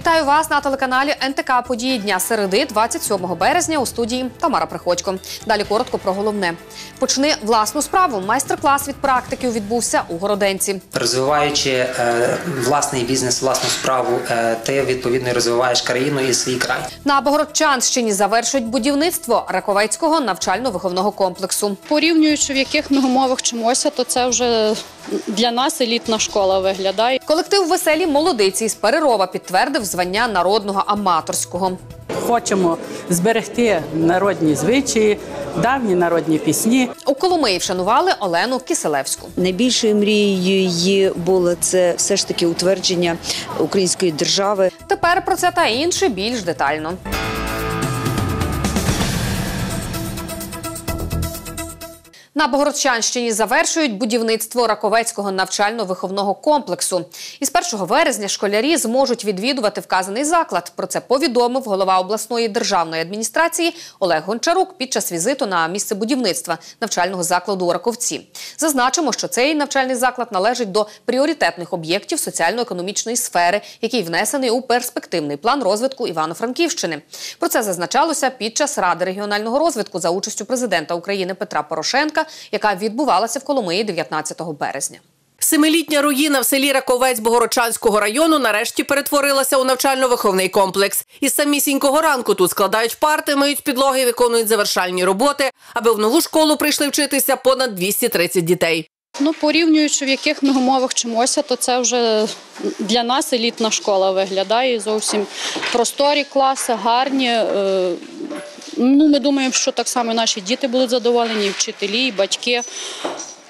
Вітаю вас на телеканалі НТК Події дня середи, 27 березня у студії Тамара Приходько. Далі коротко про головне. Почни власну справу. Майстер-клас від практиків відбувся у Городенці. Розвиваючи е, власний бізнес, власну справу, е, ти відповідно розвиваєш країну і свій край. На Богородчанщині завершують будівництво Раковецького навчально-виховного комплексу. Порівнюючи, в яких ми умовах вчимося, то це вже для нас елітна школа виглядає. Колектив веселі молодиці із Перерова підтвердив звання народного аматорського. Хочемо зберегти народні звичаї, давні народні пісні. У Коломиї вшанували Олену Киселевську. Найбільшою мрією її було це все ж таки утвердження української держави. Тепер про це та інше більш детально. На Богородчанщині завершують будівництво Раковецького навчально-виховного комплексу. Із 1 вересня школярі зможуть відвідувати вказаний заклад. Про це повідомив голова обласної державної адміністрації Олег Гончарук під час візиту на місце будівництва навчального закладу у Раковці. Зазначимо, що цей навчальний заклад належить до пріоритетних об'єктів соціально-економічної сфери, який внесений у перспективний план розвитку Івано-Франківщини. Про це зазначалося під час Ради регіонального розвитку за участю президента України Петра Порошенка, яка відбувалася в Коломиї 19 березня. Семилітня руїна в селі Раковець Богородчанського району нарешті перетворилася у навчально-виховний комплекс. Із самісінького ранку тут складають парти, миють підлоги, виконують завершальні роботи, аби в нову школу прийшли вчитися понад 230 дітей. Ну, порівнюючи, в яких ми умовах вчимося, то це вже для нас елітна школа виглядає. Зовсім просторі класи, гарні. Ну, ми думаємо, що так само наші діти будуть задоволені, і вчителі, і батьки.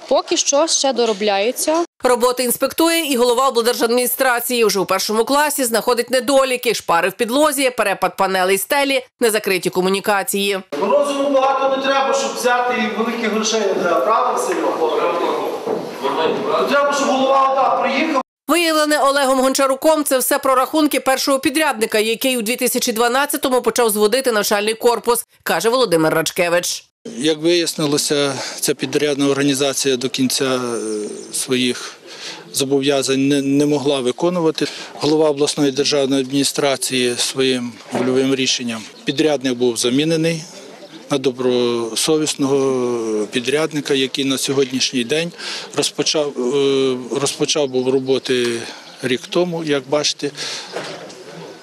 Поки що ще доробляється. Роботи інспектує і голова облдержадміністрації. Уже у першому класі знаходить недоліки, шпари в підлозі, перепад панелей стелі, незакриті комунікації. Розуму багато не треба, щоб взяти і великих грошей не треба, правда, Василь? Треба, щоб голова приїхав. Виявлене Олегом Гончаруком це все про рахунки першого підрядника, який у 2012-му почав зводити навчальний корпус, каже Володимир Рачкевич. Як вияснилося, ця підрядна організація до кінця е, своїх зобов'язань не, не могла виконувати. Голова обласної державної адміністрації своїм вольовим рішенням підрядник був замінений на добросовісного підрядника, який на сьогоднішній день розпочав, е, розпочав був роботи рік тому. Як бачите,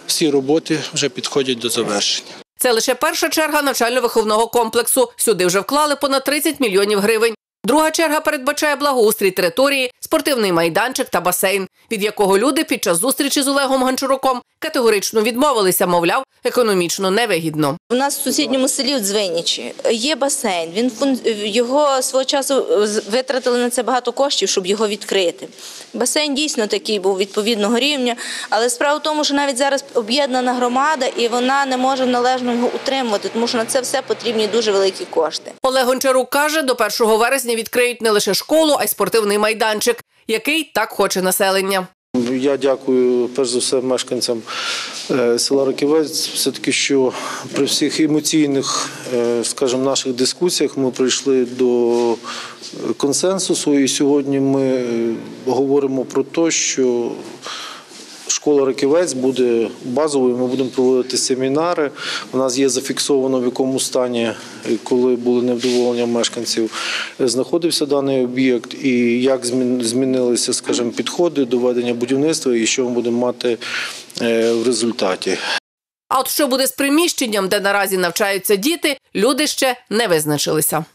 всі роботи вже підходять до завершення. Це лише перша черга навчально-виховного комплексу. Сюди вже вклали понад 30 мільйонів гривень. Друга черга передбачає благоустрій території, спортивний майданчик та басейн, від якого люди під час зустрічі з Олегом Гончаруком категорично відмовилися, мовляв, економічно невигідно. У нас в сусідньому селі у Дзвинічі є басейн. Він фун- його свого часу витратили на це багато коштів, щоб його відкрити. Басейн дійсно такий був відповідного рівня, але справа в тому, що навіть зараз об'єднана громада і вона не може належно його утримувати, тому що на це все потрібні дуже великі кошти. Олег Гончарук каже, до 1 вересня відкриють не лише школу, а й спортивний майданчик, який так хоче населення. Я дякую перш за все мешканцям е, села Раківець. Все таки, що при всіх емоційних, е, скажімо, наших дискусіях ми прийшли до е, консенсусу, і сьогодні ми говоримо про те, що Школа Раківець буде базовою. Ми будемо проводити семінари. У нас є зафіксовано в якому стані, коли були невдоволення мешканців, знаходився даний об'єкт, і як змін- змінилися, скажімо, підходи до ведення будівництва, і що ми будемо мати е, в результаті. А от що буде з приміщенням, де наразі навчаються діти, люди ще не визначилися.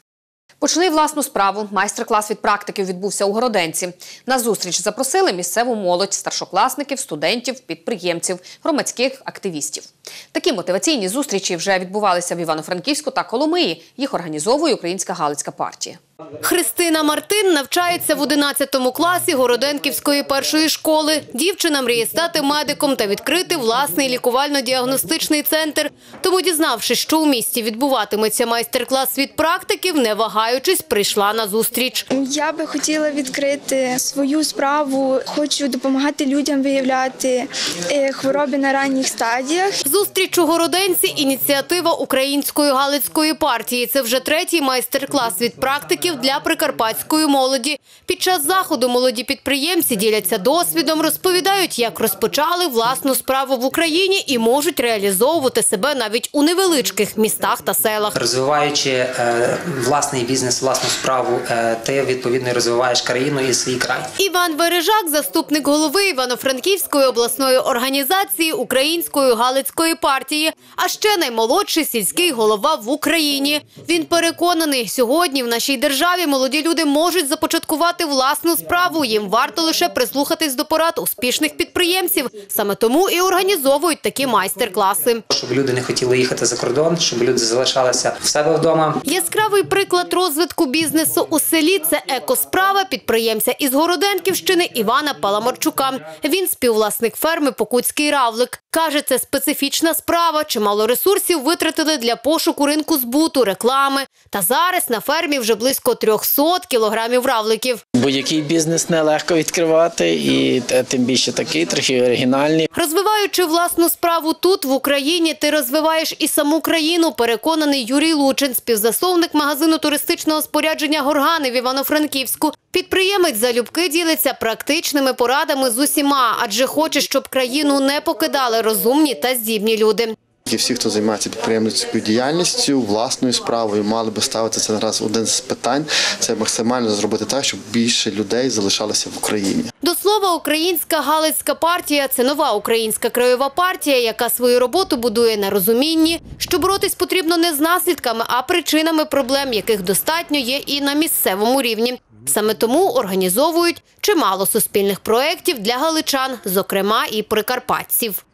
Почни власну справу. Майстер-клас від практиків відбувся у Городенці. На зустріч запросили місцеву молодь, старшокласників, студентів, підприємців, громадських активістів. Такі мотиваційні зустрічі вже відбувалися в Івано-Франківську та Коломиї. Їх організовує Українська Галицька партія. Христина Мартин навчається в 11 класі Городенківської першої школи. Дівчина мріє стати медиком та відкрити власний лікувально-діагностичний центр. Тому, дізнавшись, що у місті відбуватиметься майстер-клас від практиків, не вагаючись, прийшла на зустріч. Я би хотіла відкрити свою справу. Хочу допомагати людям виявляти е, хвороби на ранніх стадіях. Зустріч у Городенці – ініціатива Української Галицької партії. Це вже третій майстер-клас від практиків підприємців для прикарпатської молоді. Під час заходу молоді підприємці діляться досвідом, розповідають, як розпочали власну справу в Україні і можуть реалізовувати себе навіть у невеличких містах та селах. Розвиваючи е, власний бізнес, власну справу, е, ти відповідно розвиваєш країну і свій край. Іван Вережак, заступник голови Івано-Франківської обласної організації Української Галицької партії, а ще наймолодший сільський голова в Україні. Він переконаний, сьогодні в нашій державі молоді люди можуть започаткувати власну справу. Їм варто лише прислухатись до порад успішних підприємців. Саме тому і організовують такі майстер-класи. Щоб люди не хотіли їхати за кордон, щоб люди залишалися в себе вдома. Яскравий приклад розвитку бізнесу у селі це екосправа підприємця із Городенківщини Івана Паламарчука. Він співвласник ферми Покутський равлик. Каже, це специфічна справа. Чимало ресурсів витратили для пошуку ринку збуту, реклами. Та зараз на фермі вже близько 300 кілограмів равликів. Будь-який бізнес нелегко відкривати, і е, тим більше такий, трохи оригінальний. Розвиваючи власну справу тут, в Україні, ти розвиваєш і саму країну, переконаний Юрій Лучин, співзасновник магазину туристичного спорядження «Горгани» в Івано-Франківську. Підприємець залюбки ділиться практичними порадами з усіма, адже хоче, щоб країну не покидали розумні та здібні люди. І всі, хто займається підприємницькою діяльністю, власною справою, мали би ставити це нараз один з питань. Це максимально зробити так, щоб більше людей залишалося в Україні. До слова, Українська Галицька партія – це нова українська краєва партія, яка свою роботу будує на розумінні, що боротись потрібно не з наслідками, а причинами проблем, яких достатньо є і на місцевому рівні. Саме тому організовують чимало суспільних проєктів для галичан, зокрема і прикарпатців.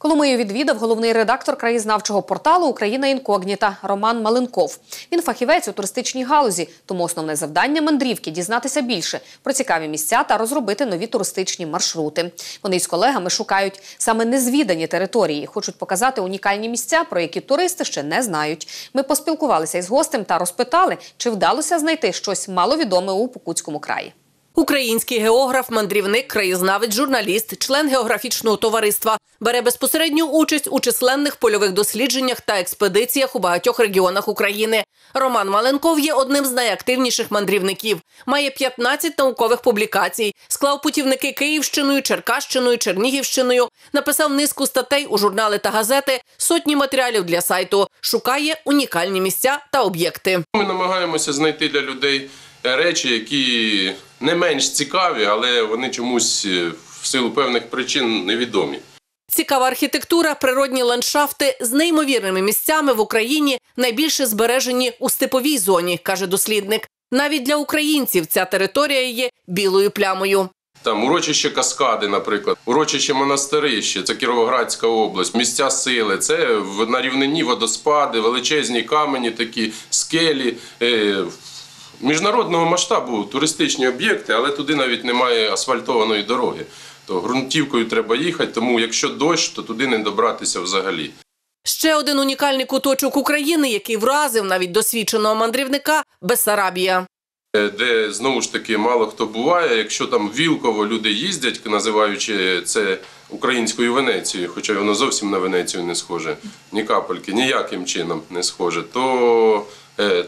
Коломию відвідав головний редактор краєзнавчого порталу Україна інкогніта Роман Маленков. Він фахівець у туристичній галузі, тому основне завдання мандрівки дізнатися більше про цікаві місця та розробити нові туристичні маршрути. Вони із колегами шукають саме незвідані території, хочуть показати унікальні місця, про які туристи ще не знають. Ми поспілкувалися із гостем та розпитали, чи вдалося знайти щось маловідоме у Покутському краї. Український географ, мандрівник, краєзнавець, журналіст, член географічного товариства бере безпосередню участь у численних польових дослідженнях та експедиціях у багатьох регіонах України. Роман Маленков є одним з найактивніших мандрівників. Має 15 наукових публікацій, склав путівники Київщиною, Черкащиною, Чернігівщиною, написав низку статей у журнали та газети, сотні матеріалів для сайту. Шукає унікальні місця та об'єкти. Ми намагаємося знайти для людей речі, які не менш цікаві, але вони чомусь е, в силу певних причин невідомі. Цікава архітектура, природні ландшафти з неймовірними місцями в Україні найбільше збережені у степовій зоні, каже дослідник. Навіть для українців ця територія є білою плямою. Там урочище Каскади, наприклад, урочище Монастирище, це Кіровоградська область, місця сили, це на рівнині водоспади, величезні камені, такі скелі. Міжнародного масштабу туристичні об'єкти, але туди навіть немає асфальтованої дороги. То ґрунтівкою треба їхати, тому якщо дощ, то туди не добратися взагалі. Ще один унікальний куточок України, який вразив навіть досвідченого мандрівника Бесарабія. Е, де знову ж таки мало хто буває. Якщо там вілково люди їздять, називаючи це українською Венецією, хоча воно зовсім на Венецію не схоже, ні капельки, ніяким чином не схоже, то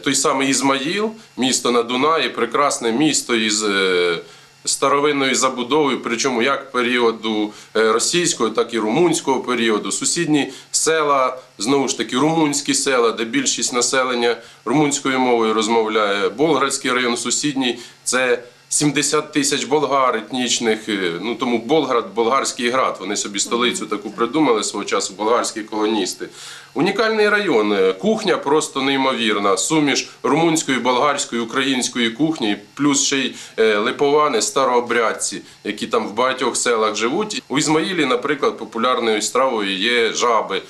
той самий Ізмаїл, місто на Дунаї, прекрасне місто із. е, Старовинною забудовою, причому як періоду е, російського, так і румунського періоду. Сусідні села, знову ж таки, румунські села, де більшість населення румунською мовою розмовляє. Болградський район сусідній це 70 тисяч болгар етнічних. е, Ну тому Болград, болгарський град. Вони собі столицю таку придумали свого часу, болгарські колоністи. Унікальний район. е, Кухня просто неймовірна. Суміш румунської, болгарської, української кухні, плюс ще й е, липовани, старообрядці, які там в багатьох селах живуть. У Ізмаїлі, наприклад, популярною стравою є жаби.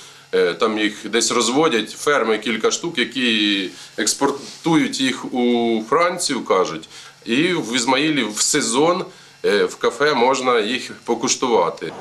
Там їх десь розводять ферми кілька штук, які експортують їх у Францію, кажуть. І в Ізмаїлі в сезон е, в кафе можна їх покуштувати.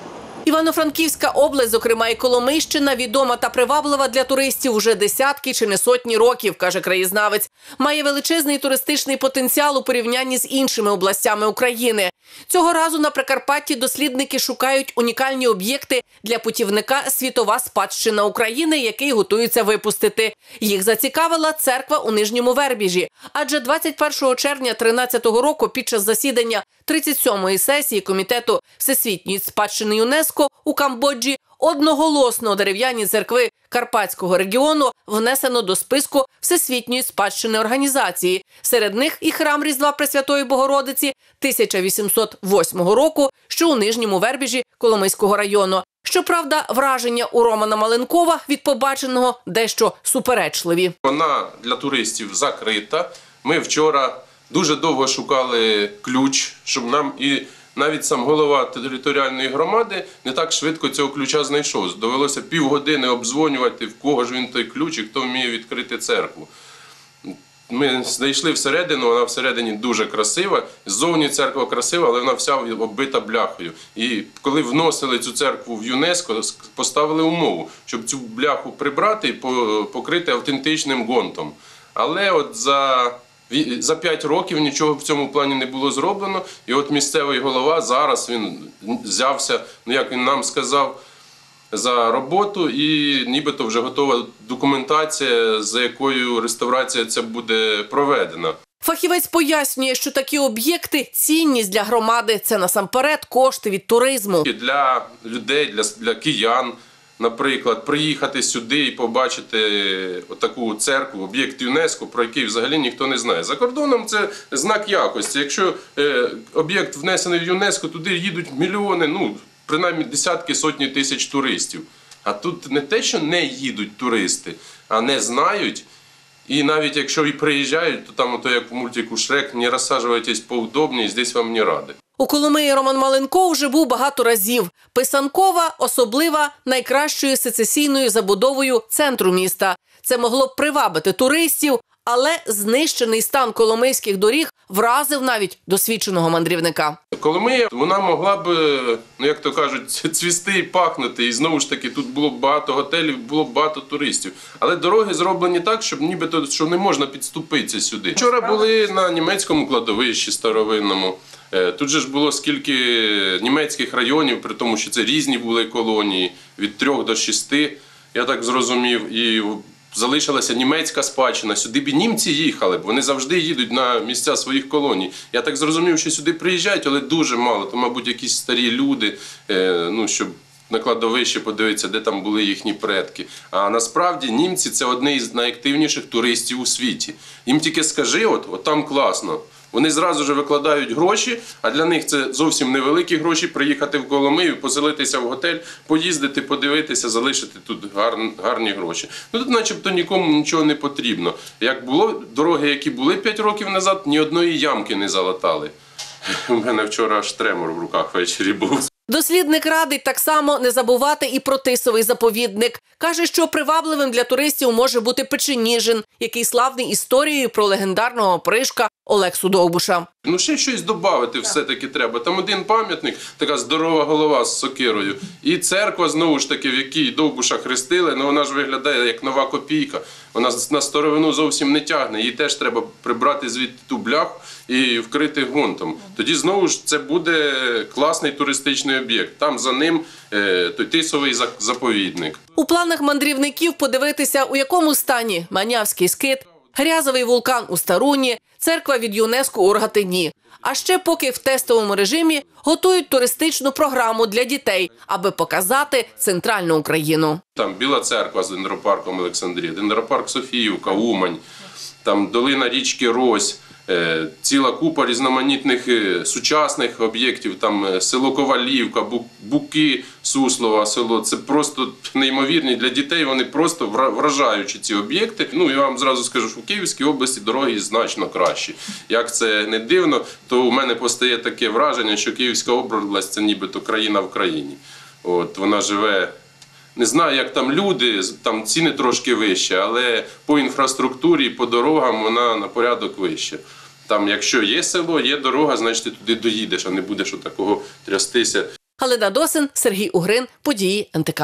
Івано-Франківська область, зокрема і Коломийщина, відома та приваблива для туристів уже десятки чи не сотні років, каже краєзнавець. Має величезний туристичний потенціал у порівнянні з іншими областями України. Цього разу на Прикарпатті дослідники шукають унікальні об'єкти для путівника Світова спадщина України, який готуються випустити. Їх зацікавила церква у Нижньому Вербіжі. Адже 21 червня 13 року під час засідання 37-ї сесії комітету всесвітньої спадщини ЮНЕСКО у Камбоджі одноголосно дерев'яні церкви Карпатського регіону внесено до списку всесвітньої спадщини організації. Серед них і храм Різдва Пресвятої Богородиці 1808 року, що у нижньому вербіжі Коломийського району. Щоправда, враження у Романа Маленкова від побаченого дещо суперечливі. Вона для туристів закрита. Ми вчора дуже довго шукали ключ, щоб нам і навіть сам голова територіальної громади не так швидко цього ключа знайшов. Довелося півгодини обдзвонювати, в кого ж він той ключ і хто вміє відкрити церкву. Ми знайшли всередину, вона всередині дуже красива. Ззовні церква красива, але вона вся оббита бляхою. І коли вносили цю церкву в ЮНЕСКО, поставили умову, щоб цю бляху прибрати і покрити автентичним гонтом. Але от за, за 5 років нічого в цьому плані не було зроблено. І от місцевий голова зараз він взявся, ну як він нам сказав, за роботу, і нібито вже готова документація, за якою реставрація ця буде проведена. Фахівець пояснює, що такі об'єкти цінність для громади це насамперед кошти від туризму. І для людей, для, для киян, наприклад, приїхати сюди і побачити отаку церкву, об'єкт ЮНЕСКО, про який взагалі ніхто не знає. За кордоном це знак якості. Якщо е, об'єкт внесений в ЮНЕСКО, туди їдуть мільйони, ну принаймні десятки сотні тисяч туристів. А тут не те, що не їдуть туристи, а не знають. І навіть якщо і приїжджають, то там, ото як в мультику Шрек, не розсаджуйтесь поудобніше, здесь вам не ради. У Коломиї Роман Маленко вже був багато разів. Писанкова особлива найкращою сецесійною забудовою центру міста. Це могло б привабити туристів, але знищений стан коломийських доріг вразив навіть досвідченого мандрівника. Коломия, вона могла б, ну як то кажуть, цвісти і пахнути. І знову ж таки, тут було б багато готелів, було б багато туристів. Але дороги зроблені так, щоб нібито що не можна підступитися сюди. Вчора були на німецькому кладовищі старовинному. Е, Тут же ж було скільки німецьких районів, при тому, що це різні були колонії від трьох до шести, я так зрозумів. І залишилася німецька спадщина. Сюди б німці їхали б. Вони завжди їдуть на місця своїх колоній. Я так зрозумів, що сюди приїжджають, але дуже мало. То, мабуть, якісь старі люди, е, ну щоб. На кладовище подивитися, де там були їхні предки. А насправді німці це одні із найактивніших туристів у світі. Їм тільки скажи, от, от там класно. Вони зразу ж викладають гроші, а для них це зовсім невеликі гроші приїхати в Коломию, поселитися в готель, поїздити, подивитися, залишити тут гарні, гроші. Ну тут, начебто, нікому нічого не потрібно. Як було дороги, які були 5 років назад, ні одної ямки не залатали. У мене вчора аж тремор в руках ввечері був. Дослідник радить так само не забувати і про тисовий заповідник. Каже, що привабливим для туристів може бути Печеніжин, який славний історією про легендарного пришка Олексу Довбуша. Ну, ще щось додати все-таки треба. Там один пам'ятник, така здорова голова з сокирою. І церква, знову ж таки, в якій Довбуша хрестили, ну вона ж виглядає як нова копійка. Вона на старовину зовсім не тягне. Її теж треба прибрати звідти ту бляху і вкрити гонтом. Тоді знову ж це буде класний туристичний об'єкт. Там за ним е, той тисовий заповідник. У планах мандрівників подивитися, у якому стані Манявський скит, грязовий вулкан у Старуні, церква від ЮНЕСКО у Рогатині. А ще поки в тестовому режимі готують туристичну програму для дітей, аби показати центральну Україну. Там Біла церква з дендропарком Олександрія, дендропарк Софіївка, Умань, там долина річки Рось, ціла купа різноманітних е, сучасних об'єктів, там е, село Ковалівка, Буки, Суслова, село. Це просто неймовірні для дітей. Вони просто вра- вражаючі ці об'єкти. Ну я вам зразу скажу, що в Київській області дороги значно кращі. Як це не дивно, то у мене постає таке враження, що Київська область це нібито країна в країні. От вона живе не знаю, як там люди, там ціни трошки вищі, але по інфраструктурі, по дорогам вона на порядок вища. Там, якщо є село, є дорога, значить ти туди доїдеш, а не будеш такого трястися. Галина Досин, Сергій Угрин, події НТК.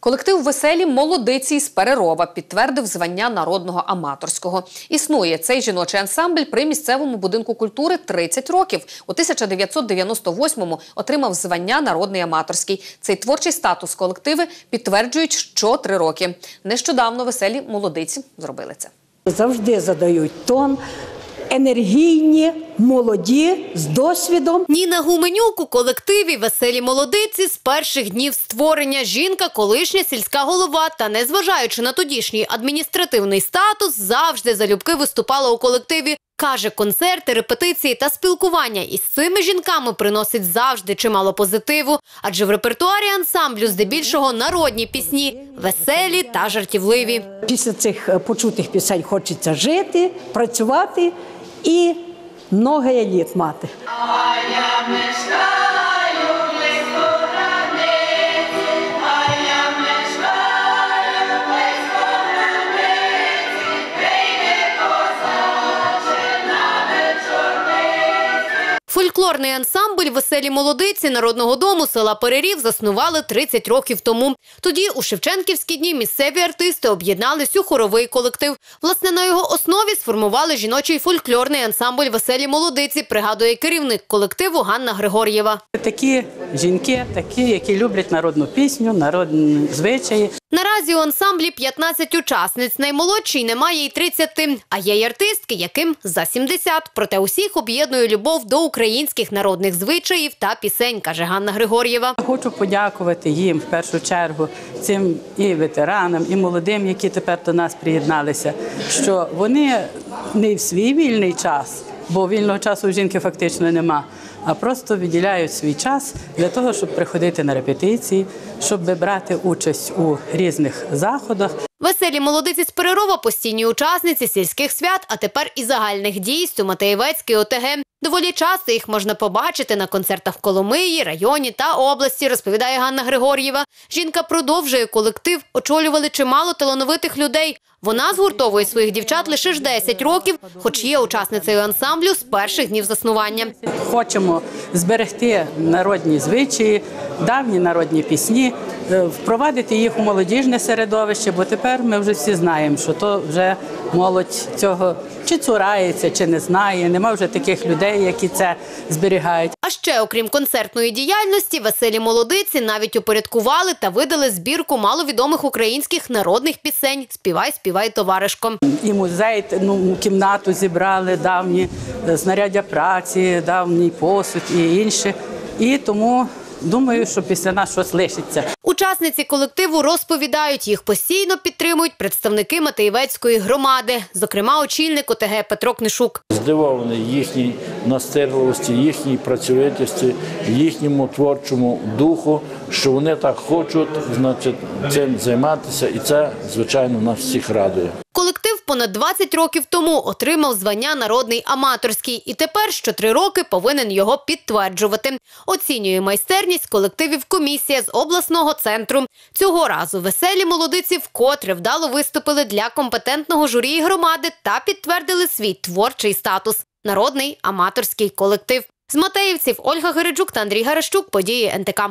Колектив веселі молодиці з Перерова підтвердив звання народного аматорського. Існує цей жіночий ансамбль при місцевому будинку культури 30 років. У 1998-му отримав звання народний аматорський. Цей творчий статус колективи підтверджують що три роки. Нещодавно веселі молодиці зробили це. Завжди задають тон. Енергійні, молоді, з досвідом. Ніна Гуменюк у колективі Веселі молодиці з перших днів створення. Жінка, колишня сільська голова, та незважаючи на тодішній адміністративний статус, завжди залюбки виступала у колективі. Каже, концерти, репетиції та спілкування із цими жінками приносить завжди чимало позитиву, адже в репертуарі ансамблю здебільшого народні пісні, веселі та жартівливі. Після цих е, почутих пісень хочеться жити, працювати і много літ мати. Фольклорний ансамбль Веселі молодиці народного дому села Перерів заснували 30 років тому. Тоді у Шевченківські дні місцеві артисти об'єднались у хоровий колектив. Власне, на його основі сформували жіночий фольклорний ансамбль Веселі молодиці, пригадує керівник колективу Ганна Григор'єва. Такі жінки, такі, які люблять народну пісню, народні звичаї. Наразі у ансамблі 15 учасниць. Наймолодшій немає й 30, а є й артистки, яким за 70. Проте усіх об'єднує любов до українських народних звичаїв та пісень, каже Ганна Григор'єва. Хочу подякувати їм в першу чергу, цим і ветеранам, і молодим, які тепер до нас приєдналися, що вони не в свій вільний час, бо вільного часу у жінки фактично нема, а просто виділяють свій час для того, щоб приходити на репетиції, щоб брати участь у різних заходах. Веселі молодиці з Перерова постійні учасниці сільських свят, а тепер і загальних дійств у Матеєвецькій ОТГ. Доволі часто їх можна побачити на концертах в Коломиї, районі та області, розповідає Ганна Григор'єва. Жінка продовжує колектив, очолювали чимало талановитих людей. Вона згуртовує своїх дівчат лише ж 10 років, хоч є учасницею ансамблю з перших днів заснування. Хочемо зберегти народні звичаї, давні народні пісні, е, впровадити їх у молодіжне середовище, бо тепер ми вже всі знаємо, що то вже молодь цього чи цурається, чи не знає. Нема вже таких людей, які це зберігають. А ще, окрім концертної діяльності, веселі молодиці навіть упорядкували та видали збірку маловідомих українських народних пісень Співай, співай, товаришком. І музей, ну, кімнату зібрали, давні е, знаряддя праці, давній посуд і інше. І тому думаю, що після нас щось лишиться. Учасниці колективу розповідають, їх постійно підтримують представники Матеєвецької громади, зокрема очільник ОТГ Петро Книшук. Здивований їхній настирливості, їхній працьовитості, їхньому творчому духу, що вони так хочуть, значить, цим займатися, і це звичайно нас всіх радує. Колектив понад 20 років тому отримав звання народний аматорський і тепер що три роки повинен його підтверджувати. Оцінює майстерність колективів комісія з обласного центру. Цього разу веселі молодиці вкотре вдало виступили для компетентного журі громади та підтвердили свій творчий статус народний аматорський колектив. З Матеївців Ольга Гереджук та Андрій Гарещук. Події НТК. В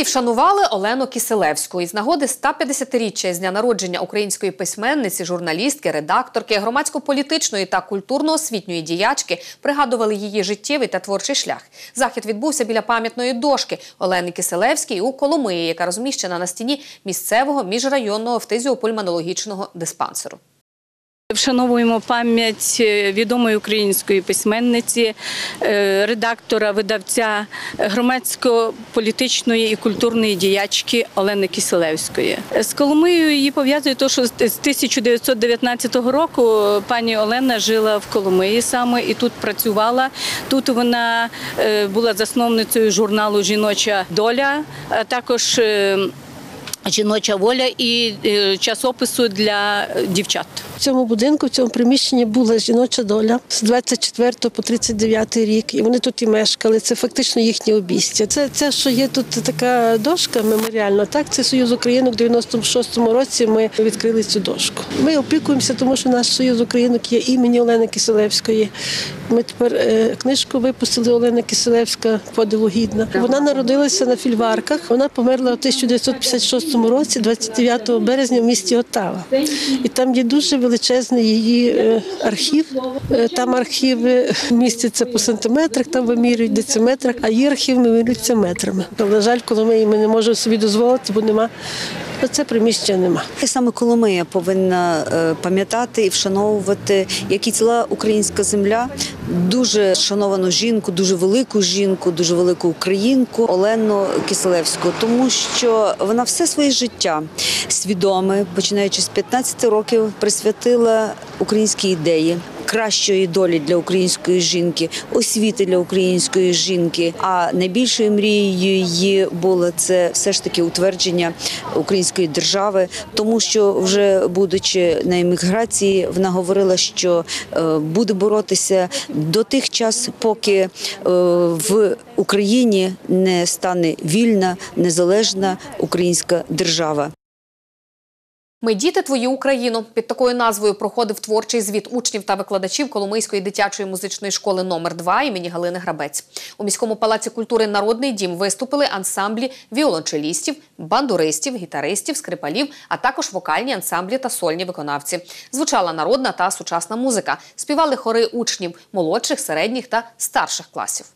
Коломиї вшанували Олену Киселевську із нагоди 150-річчя з дня народження української письменниці, журналістки, редакторки, громадсько-політичної та культурно-освітньої діячки пригадували її життєвий та творчий шлях. Захід відбувся біля пам'ятної дошки Олени Киселевській у Коломиї, яка розміщена на стіні місцевого міжрайонного фтизіопульмонологічного диспансеру. Вшановуємо пам'ять е, відомої української письменниці, е, редактора, видавця громадсько-політичної і культурної діячки Олени Киселевської. З Коломиєю її пов'язує те, що з 1919 року пані Олена жила в Коломиї саме і тут працювала. Тут вона е, була засновницею журналу Жіноча доля, а також е, Жіноча воля і е, часопису для дівчат. Цьому будинку, в цьому приміщенні була жіноча доля з 24 по 39 рік. І вони тут і мешкали. Це фактично їхнє обійстя. Це, це що є тут така дошка меморіальна. Так, це Союз Українок. В 96-му році ми відкрили цю дошку. Ми опікуємося, тому що наш Союз Українок є імені Олени Киселевської. Ми тепер е, книжку випустили Олена Киселевська подиву гідна. Вона народилася на фільварках. Вона померла у 1956 році, 29 березня в місті Оттава. І там є дуже величезний її е, архів. Е, Там архіви містяться по сантиметрах, там вимірюють дециметрах, а її архів вимірюються метрами. На жаль, коли ми не можемо собі дозволити, бо нема. Ну, Це приміщення нема. І саме Коломия повинна е, пам'ятати і вшановувати, як і ціла українська земля, дуже шановану жінку, дуже велику жінку, дуже велику українку Олену Киселевську, тому що вона все своє життя свідоме, починаючи з 15 років, присвятила українській ідеї. Кращої долі для української жінки, освіти для української жінки. А найбільшою мрією її було це все ж таки утвердження української держави, тому що вже будучи на еміграції, вона говорила, що е, буде боротися до тих час, поки е, в Україні не стане вільна, незалежна українська держава. Ми діти твої Україну. Під такою назвою проходив творчий звіт учнів та викладачів Коломийської дитячої музичної школи номер 2 імені Галини Грабець. У міському палаці культури Народний дім виступили ансамблі віолончелістів, бандуристів, гітаристів, скрипалів, а також вокальні ансамблі та сольні виконавці. Звучала народна та сучасна музика. Співали хори учнів молодших, середніх та старших класів.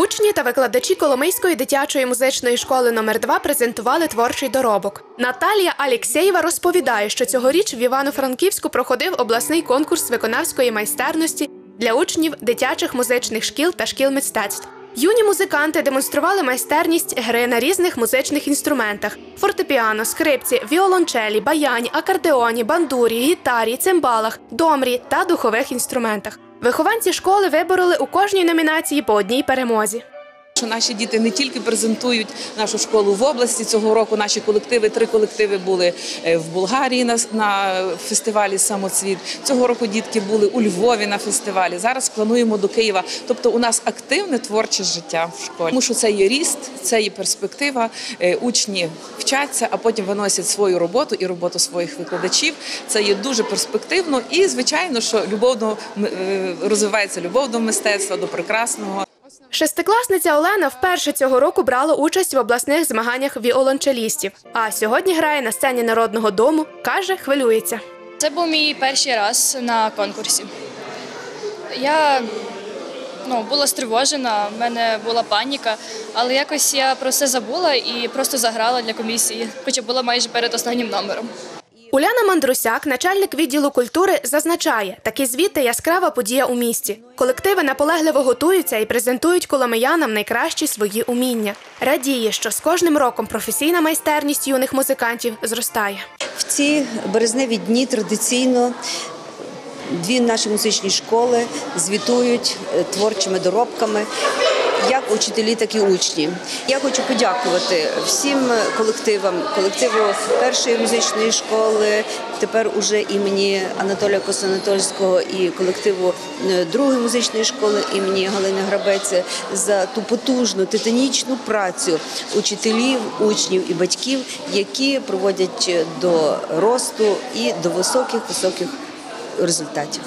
Учні та викладачі Коломийської дитячої музичної школи номер 2 презентували творчий доробок. Наталія Алєксєєва розповідає, що цьогоріч в Івано-Франківську проходив обласний конкурс виконавської майстерності для учнів дитячих музичних шкіл та шкіл мистецтв. Юні музиканти демонстрували майстерність гри на різних музичних інструментах: фортепіано, скрипці, віолончелі, баяні, акордеоні, бандурі, гітарі, цимбалах, домрі та духових інструментах. Вихованці школи вибороли у кожній номінації по одній перемозі. Що наші діти не тільки презентують нашу школу в області цього року. Наші колективи, три колективи були е, в Болгарії на, на фестивалі Самоцвіт. Цього року дітки були у Львові на фестивалі. Зараз плануємо до Києва. Тобто, у нас активне творче життя в школі. Тому що це є ріст, це є перспектива. Е, Учні вчаться, а потім виносять свою роботу і роботу своїх викладачів. Це є дуже перспективно. І звичайно, що любов до е, розвивається любов до мистецтва, до прекрасного. Шестикласниця Олена вперше цього року брала участь в обласних змаганнях віолончелістів. А сьогодні грає на сцені народного дому. каже, хвилюється. Це був мій перший раз на конкурсі. Я ну, була стривожена, в мене була паніка, але якось я про все забула і просто заграла для комісії, хоча була майже перед останнім номером. Уляна Мандрусяк, начальник відділу культури, зазначає, такі звіти яскрава подія у місті. Колективи наполегливо готуються і презентують коломиянам найкращі свої уміння. Радіє, що з кожним роком професійна майстерність юних музикантів зростає. В ці березневі дні традиційно дві наші музичні школи звітують е, творчими доробками. Як учителі, так і учні. Я хочу подякувати всім колективам, колективу першої музичної школи, тепер уже імені Анатолія Костянатольського і колективу е, другої музичної школи імені Галини Грабець за ту потужну титанічну працю учителів, учнів і батьків, які проводять до росту і до високих високих результатів.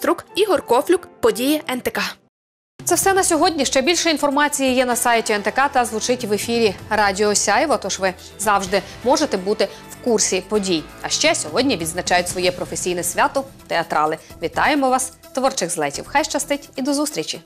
Струк, Ігор Кофлюк, події НТК. Це все на сьогодні. Ще більше інформації є на сайті НТК та звучить в ефірі Радіо Сяйво. Тож ви завжди можете бути в курсі подій. А ще сьогодні відзначають своє професійне свято театрали. Вітаємо вас, творчих злетів. Хай щастить і до зустрічі!